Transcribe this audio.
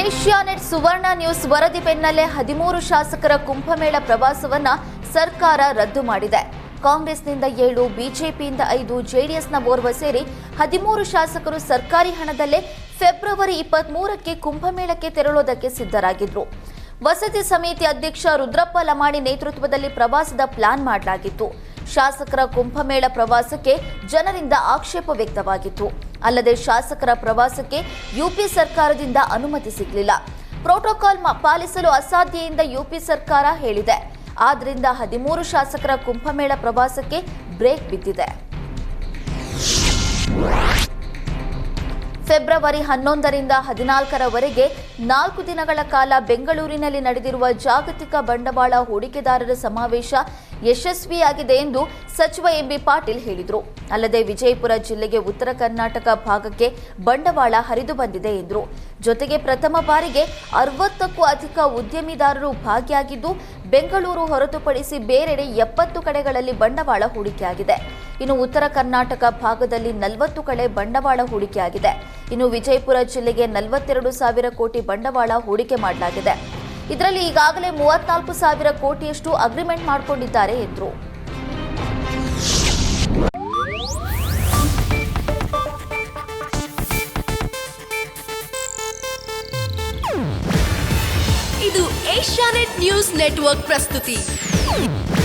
Asianet ಸುವರ್ಣ news ವರದಿ ಬೆನ್ನಲ್ಲೇ ಹದಿಮೂರು ಶಾಸಕರ ಕುಂಭಮೇಳ ಪ್ರವಾಸವನ್ನ ಸರ್ಕಾರ ರದ್ದು ಮಾಡಿದೆ. ಕಾಂಗ್ರೆಸ್ನಿಂದ ಏಳು, ಬಿಜೆಪಿಯಿಂದ ಐದು, ಜೆಡಿಎಸ್ನ ಓರ್ವ ಸೇರಿ ಹದಿಮೂರು ಶಾಸಕರು ಸರ್ಕಾರಿ ಹಣದಲ್ಲೇ ಫೆಬ್ರವರಿ ಇಪ್ಪತ್ಮೂರಕ್ಕೆ ಕುಂಭಮೇಳಕ್ಕೆ ತೆರಳೋದಕ್ಕೆ ಸಿದ್ಧರಾಗಿದ್ರು. ವಸತಿ ಸಮಿತಿ ಅಧ್ಯಕ್ಷ ರುದ್ರಪ್ಪ ಲಮಾಣಿ ನೇತೃತ್ವದಲ್ಲಿ ಪ್ರವಾಸದ ಪ್ಲಾನ್ ಮಾಡಲಾಗಿತ್ತು. ಶಾಸಕರ ಕುಂಭಮೇಳ ಪ್ರವಾಸಕ್ಕೆ ಜನರಿಂದ ಆಕ್ಷೇಪ ವ್ಯಕ್ತವಾಗಿತ್ತು. ಅಲ್ಲದೆ ಶಾಸಕರ ಪ್ರವಾಸಕ್ಕೆ ಯುಪಿ ಸರ್ಕಾರದಿಂದ ಅನುಮತಿ ಸಿಗಲಿಲ್ಲ. ಪ್ರೋಟೋಕಾಲ್ ಪಾಲಿಸಲು ಅಸಾಧ್ಯ ಎಂದ ಯುಪಿ ಸರ್ಕಾರ ಹೇಳಿದೆ. ಆದ್ದರಿಂದ ಹದಿಮೂರು ಶಾಸಕರ ಕುಂಭಮೇಳ ಪ್ರವಾಸಕ್ಕೆ ಬ್ರೇಕ್ ಬಿದ್ದಿದೆ. ಫೆಬ್ರವರಿ ಹನ್ನೊಂದರಿಂದ ಹದಿನಾಲ್ಕರವರೆಗೆ ನಾಲ್ಕು ದಿನಗಳ ಕಾಲ ಬೆಂಗಳೂರಿನಲ್ಲಿ ನಡೆದಿರುವ ಜಾಗತಿಕ ಬಂಡವಾಳ ಹೂಡಿಕೆದಾರರ ಸಮಾವೇಶ ಯಶಸ್ವಿಯಾಗಿದೆ ಎಂದು ಸಚಿವ ಎಂಬಿ ಪಾಟೀಲ್ ಹೇಳಿದರು. ಅಲ್ಲದೆ ವಿಜಯಪುರ ಜಿಲ್ಲೆಗೆ ಉತ್ತರ ಕರ್ನಾಟಕ ಭಾಗಕ್ಕೆ ಬಂಡವಾಳ ಹರಿದು ಬಂದಿದೆ ಎಂದರು. ಜೊತೆಗೆ ಪ್ರಥಮ ಬಾರಿಗೆ ಅರವತ್ತಕ್ಕೂ ಅಧಿಕ ಉದ್ಯಮಿದಾರರು ಭಾಗಿಯಾಗಿದ್ದು, ಬೆಂಗಳೂರು ಹೊರತುಪಡಿಸಿ ಬೇರೆಡೆ ಎಪ್ಪತ್ತು ಕಡೆಗಳಲ್ಲಿ ಬಂಡವಾಳ ಹೂಡಿಕೆಯಾಗಿದೆ. ಇನ್ನು ಉತ್ತರ ಕರ್ನಾಟಕ ಭಾಗದಲ್ಲಿ ನಲವತ್ತು ಕಡೆ ಬಂಡವಾಳ ಹೂಡಿಕೆಯಾಗಿದೆ. ಇನ್ನು ವಿಜಯಪುರ ಜಿಲ್ಲೆಗೆ ನಲವತ್ತೆರಡು ಸಾವಿರ ಕೋಟಿ ಬಂಡವಾಳ ಹೂಡಿಕೆ ಮಾಡಲಾಗಿದೆ. ಇದರಲ್ಲಿ ಈಗಾಗಲೇ ಮೂವತ್ನಾಲ್ಕು ಸಾವಿರ ಕೋಟಿಯಷ್ಟು ಅಗ್ರಿಮೆಂಟ್ ಮಾಡಿಕೊಂಡಿದ್ದಾರೆ ಎಂದರು. ಇದು ಏಷ್ಯಾನೆಟ್ ನ್ಯೂಸ್ ನೆಟ್ವರ್ಕ್ ಪ್ರಸ್ತುತಿ.